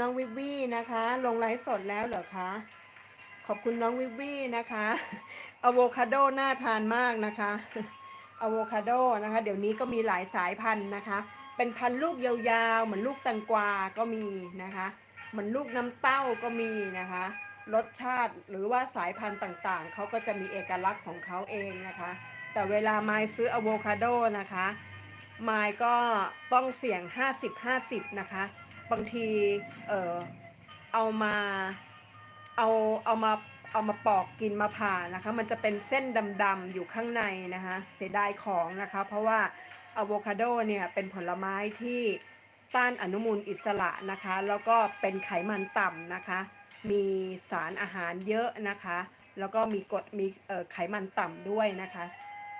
น้องวิววี่นะคะ ลงไลฟ์สดแล้วเหรอคะขอบคุณน้องวิววี่นะคะอะโวคาโดน่าทานมากนะคะอะโวคาโดนะคะ เดี๋ยวนี้ก็มีหลายสายพันธุ์นะคะ เป็นพันธุ์ลูกยาวๆ เหมือนลูกแตงกวาก็มีนะคะเหมือนลูกน้ำเต้าก็มีนะคะ รสชาติหรือว่าสายพันธุ์ต่างๆ เขาก็จะมีเอกลักษณ์ของเขาเองนะคะ แต่เวลาไมายซื้ออะโวคาโดนะคะไมายก็ต้องเสี่ยง 50-50 นะคะ บางทีเออเอามาเอาเอามาเอามาปอกกินมาผ่านะคะ มันจะเป็นเส้นดำๆอยู่ข้างในนะคะเสียดายของนะคะ เพราะว่าอะโวคาโดเนี่ยเป็นผลไม้ที่ต้านอนุมูลอิสระนะคะ แล้วก็เป็นไขมันต่ำนะคะ มีสารอาหารเยอะนะคะ แล้วก็มีกรดมีไขมันต่ำด้วยนะคะ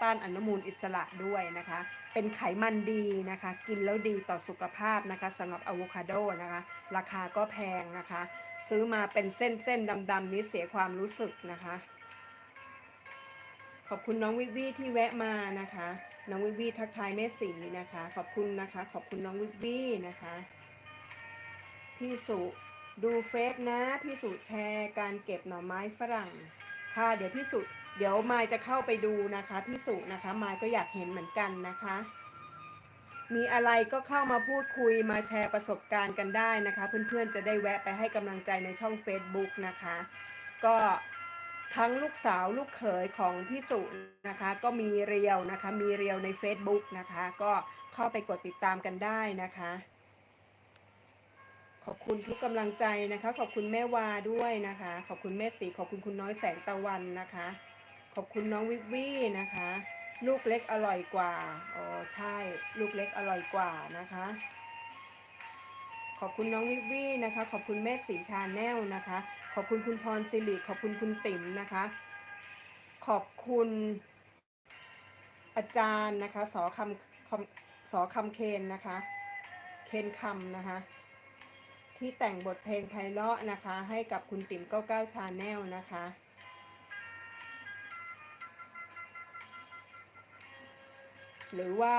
ต้านอนุมูลอิสระด้วยนะคะ เป็นไขมันดีนะคะ กินแล้วดีต่อสุขภาพนะคะสำหรับอะโวคาโดนะคะ ราคาก็แพงนะคะ ซื้อมาเป็นเส้นเส้นดำๆนี้เสียความรู้สึกนะคะ ขอบคุณน้องวิวีที่แวะมานะคะ น้องวิวีทักทายแม่สีนะคะ ขอบคุณนะคะ ขอบคุณน้องวิวีนะคะ พี่สุดูเฟซนะ พี่สุแชร์การเก็บหน่อไม้ฝรั่ง ค่ะ เดี๋ยวพี่สุ เดี๋ยวมายจะเข้าไปดูนะคะพี่สุนะคะมายก็อยากเห็นเหมือนกันนะคะ มีอะไรก็เข้ามาพูดคุยมาแชร์ประสบการณ์กันได้นะคะ เพื่อนๆจะได้แวะไปให้กำลังใจในช่อง Facebook นะคะ ก็ทั้งลูกสาวลูกเขยของพี่สุนะคะ ก็มีเรียวนะคะ มีเรียวใน Facebook นะคะ ก็เข้าไปกดติดตามกันได้นะคะ ขอบคุณทุกกำลังใจนะคะ ขอบคุณแม่วาด้วยนะคะ ขอบคุณแม่สีขอบคุณคุณน้อยแสงตะวันนะคะ ขอบคุณน้องวิววี่นะคะ ลูกเล็กอร่อยกว่า อ๋อ ใช่ ลูกเล็กอร่อยกว่านะคะ ขอบคุณน้องวิววี่นะคะ ขอบคุณแม่สีชาแนลนะคะ ขอบคุณคุณพรสิริ ขอบคุณคุณติ๋มนะคะ ขอบคุณอาจารย์นะคะ สอคำคำสอคำเคนนะคะ เคนคำนะคะ ที่แต่งบทเพลงไพเราะนะคะ ให้กับคุณติ๋ม99ชาแนลนะคะ หรือว่า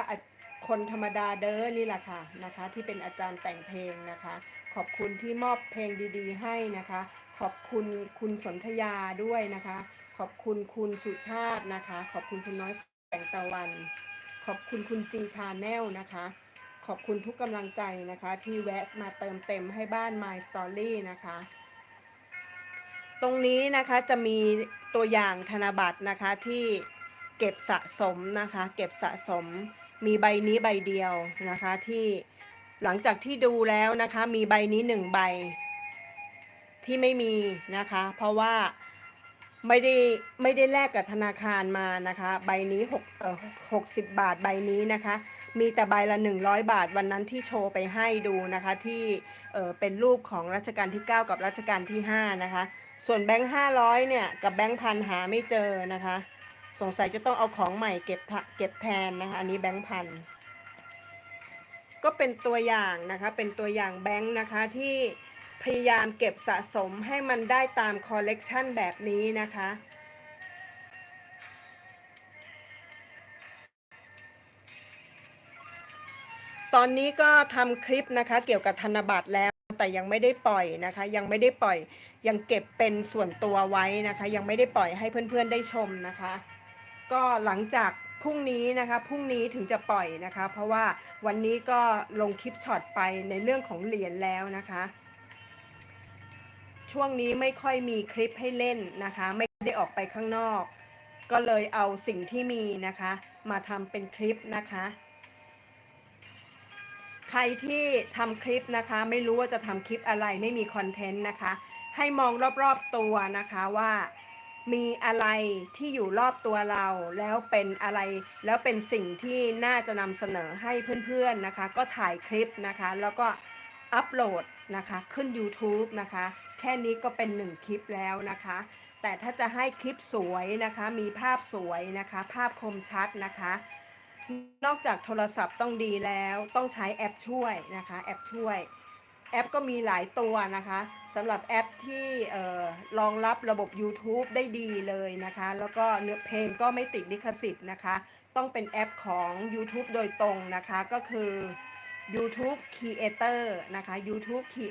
คนธรรมดาเด้อนี่แหละค่ะนะคะ ที่เป็นอาจารย์แต่งเพลงนะคะ ขอบคุณที่มอบเพลงดีๆ ให้นะคะ ขอบคุณคุณสนธยาด้วยนะคะ ขอบคุณคุณสุชาตินะคะ ขอบคุณคุณน้อยแสงตะวัน ขอบคุณคุณจีชาแนลนะคะขอบคุณทุกกำลังใจนะคะ ที่แวะมาเติมเต็มให้บ้าน My Story นะคะ ตรงนี้นะคะจะมีตัวอย่างธนบัตรนะคะที่ เก็บสะสมนะคะ เก็บสะสมมีใบนี้ใบเดียวนะคะที่หลังจากที่ดูแล้วนะคะมีใบนี้หนึ่งใบที่ไม่มีนะคะ เพราะว่าไม่ได้ไม่ได้แลกกับธนาคารมานะคะ ใบนี้หกเอ่อหกสิบบาทใบนี้นะคะ มีแต่ใบละ100บาทวันนั้นที่โชว์ไปให้ดูนะคะที่เออเป็นรูปของรัชกาลที่ 9 กับรัชกาลที่ 5 นะคะ ส่วนแบงค์500เนี่ยกับแบงค์พันหาไม่เจอนะคะ สงสัยจะต้องเอาของใหม่เก็บเก็บแทนนะคะ อันนี้แบงค์พันก็เป็นตัวอย่างนะคะ เป็นตัวอย่างแบงค์นะคะที่พยายามเก็บสะสมให้มันได้ตามคอลเลกชันแบบนี้นะคะตอนนี้ก็ทำคลิปนะคะเกี่ยวกับธนบัตรแล้วแต่ยังไม่ได้ปล่อยนะคะ ยังไม่ได้ปล่อยยังเก็บเป็นส่วนตัวไว้นะคะ ยังไม่ได้ปล่อยให้เพื่อนๆได้ชมนะคะ ก็หลังจากพรุ่งนี้นะคะพรุ่งนี้ถึงจะปล่อยนะคะ เพราะว่าวันนี้ก็ลงคลิปช็อตไปในเรื่องของเหรียญแล้วนะคะ ช่วงนี้ไม่ค่อยมีคลิปให้เล่นนะคะ ไม่ได้ออกไปข้างนอก ก็เลยเอาสิ่งที่มีนะคะ มาทำเป็นคลิปนะคะ ใครที่ทำคลิปนะคะ ไม่รู้ว่าจะทำคลิปอะไรไม่มีคอนเทนต์นะคะ ให้มองรอบๆตัวนะคะว่า มีอะไรที่อยู่รอบตัวเรา แล้วเป็นอะไรแล้วเป็นสิ่งที่น่าจะนำเสนอให้เพื่อนๆนะคะ ก็ถ่ายคลิปนะคะ แล้วก็อัปโหลดนะคะขึ้น YouTube นะคะ แค่นี้ก็เป็นหนึ่งคลิปแล้วนะคะ แต่ถ้าจะให้คลิปสวยนะคะ มีภาพสวยนะคะ ภาพคมชัดนะคะ นอกจากโทรศัพท์ต้องดีแล้วต้องใช้แอปช่วยนะคะ แอปช่วย แอปก็มีหลายตัวนะคะสำหรับแอปที่เอ่อรองรับระบบ YouTube ได้ดีเลยนะคะ แล้วก็เนื้อเพลงก็ไม่ติดลิขสิทธิ์นะคะ ต้องเป็นแอปของ YouTube โดยตรงนะคะ ก็คือ YouTube Creator นะคะ YouTube Creator